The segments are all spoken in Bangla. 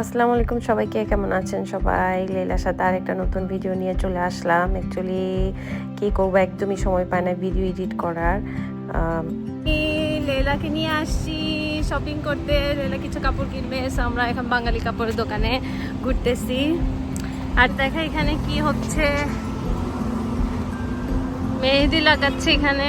আসসালামু আলাইকুম সবাইকে, কেমন আছেন সবাই? লীলার সাথে আরেকটা নতুন ভিডিও নিয়ে চলে আসলাম। অ্যাকচুয়ালি কি করব? একদমই সময় পায় না ভিডিও এডিট করার। লেলাকে নিয়ে আসছি শপিং করতে। লেলা কিছু কাপড় কিনবে আমরা এখন বাঙালি কাপড়ের দোকানে ঘুরতেছি। আর দেখা এখানে কি হচ্ছে? মেহেদি লাগাচ্ছে এখানে।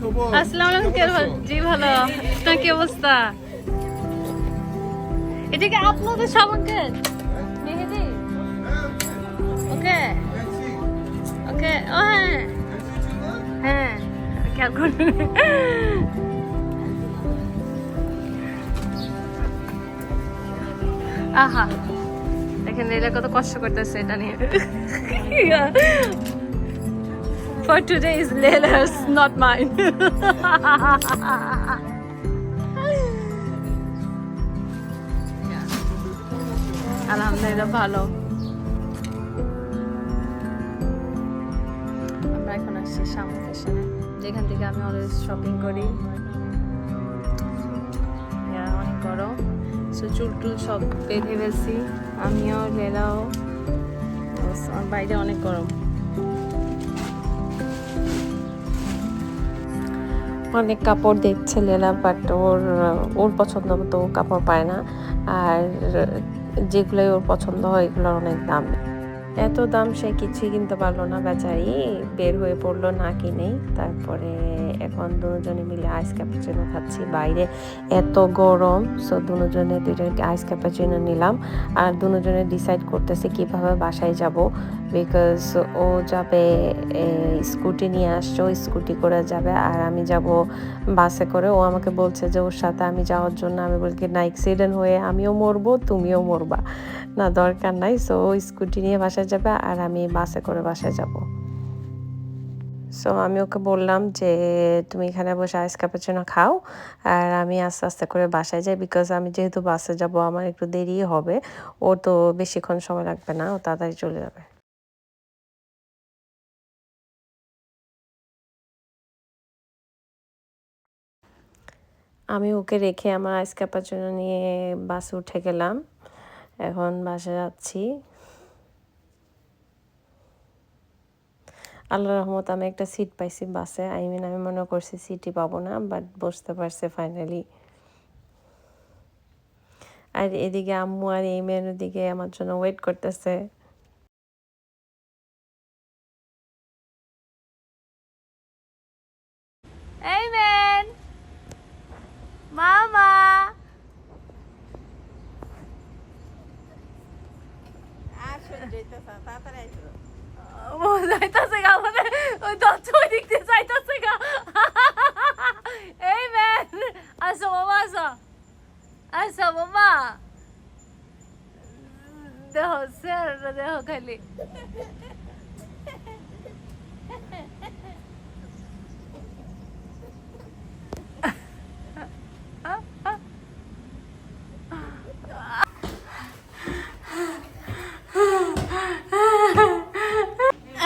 খবর? আসসালামু আলাইকুম কে জি ভালো। আপনার কি অবস্থা? এটা কি আপনাদের মেহেদি? ওকে? ওকে ও হ্যাঁ। হ্যাঁ খেয়াল করুন। আহা দেখেন এটা কত কষ্ট করতেছে এটা নিয়ে। For today is Leila's, not mine. আলহামদুলিল্লাহ ভালো আমরা এখন আসছি শামু ফ্যাশনে যেখান থেকে আমি অলওয়েজ শপিং করি। অনেক গরম সো চুল টুল সব বেঁধে ফেলছি। আমিও লেলাও। বাইরে অনেক গরম। অনেক কাপড় দেখছে লেলা বাট ওর ওর পছন্দ মতো কাপড় পায় না। আর যেগুলোই ওর পছন্দ হয়, এগুলোর অনেক দাম। এত দাম সে কিছুই কিনতে পারল না বেচারি। বের হয়ে পড়ল না কিনেই। তারপরে এখন দুজনে মিলে আইস ক্যাপাচিনো খাচ্ছি বাইরে। এত গরম সো দুজনে দুইটা আইস ক্যাপাচিনো নিলাম। আর দুজনে ডিসাইড করতেছে কীভাবে বাসায় যাব। বিকজ ও যাবে স্কুটি নিয়ে আসছে স্কুটি করে যাবে। আর আমি যাব বাসে করে। ও আমাকে বলছে যে ওর সাথে আমি যাওয়ার জন্য। আমি বলি কি, না অ্যাক্সিডেন্ট হয়ে আমিও মরবো তুমিও মরবা। না দরকার নাই। সো ও স্কুটি নিয়ে বাসায় যাবে আর আমি বাসে করে বাসায় যাব। সো আমি ওকে বললাম যে, তুমি এখানে বসে আইস ক্যাপাচিনো খাও আর আমি আস্তে আস্তে করে বাসায় যাই বিকজ আমি যেহেতু বাসে যাব, আমার একটু দেরি হবে। ও তো বেশিক্ষণ সময় লাগবে না, ও তাড়াতাড়ি চলে যাবে। আমি ওকে রেখে আমার আইস ক্যাপাচিনো নিয়ে বাসে উঠে গেলাম। এখন বাসে যাচ্ছি। আল্লাহ রহমত আমি একটা সিট পাইছি বাসে। আই মিন আমি মনে করছি সিটই পাবো না বাট বসতে পারছে ফাইনালি আর এদিকে আম্মু আর এই মেয়ের দিকে আমার জন্য ওয়েট করতেছে। মানে! ওই দত্ত ওই দিক দিয়ে যাইতাছে গা এই ম্যান আসো মামা আসো আসো মামা দেহ স্যার দেহ খালি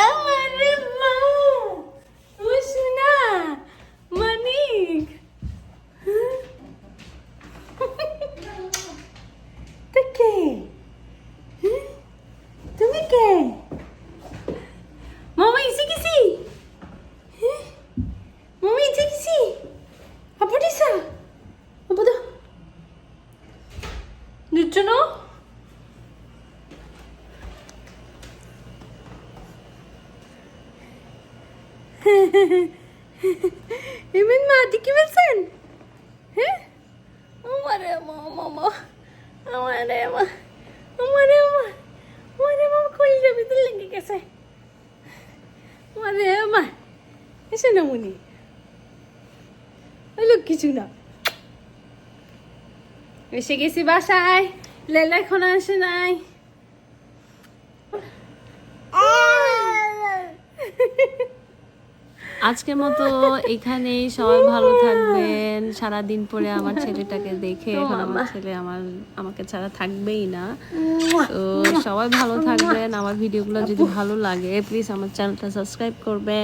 আমারে মা উষ্ণা মানিক তা কে হ্যাঁ? তুমি কে মামা এসে গেছি হ্যাঁ? মামা এসে গেছি আপু দিসা আপু দা দিচ্ছ না? এমন মা কি বলছেন? হ্যাঁ আমারে মা মামা আমারে মা আমারে মা আমারে মা মুনির ভিতরে লেগে গেছে। মারে মা এসে না মুনি। কিছু না। এসে গেছি বাসায়। লেলা এখন আসে নাই। আজকের মতো এখানেই সবাই ভালো থাকবেন। সারা দিন পরে আমার ছেলেটাকে দেখে এখন আমার ছেলে আমার আমাকে ছাড়া থাকবেই না। তো সবাই ভালো থাকবেন। আমার ভিডিওগুলো যদি ভালো লাগে প্লিজ আমার চ্যানেলটা সাবস্ক্রাইব করবেন।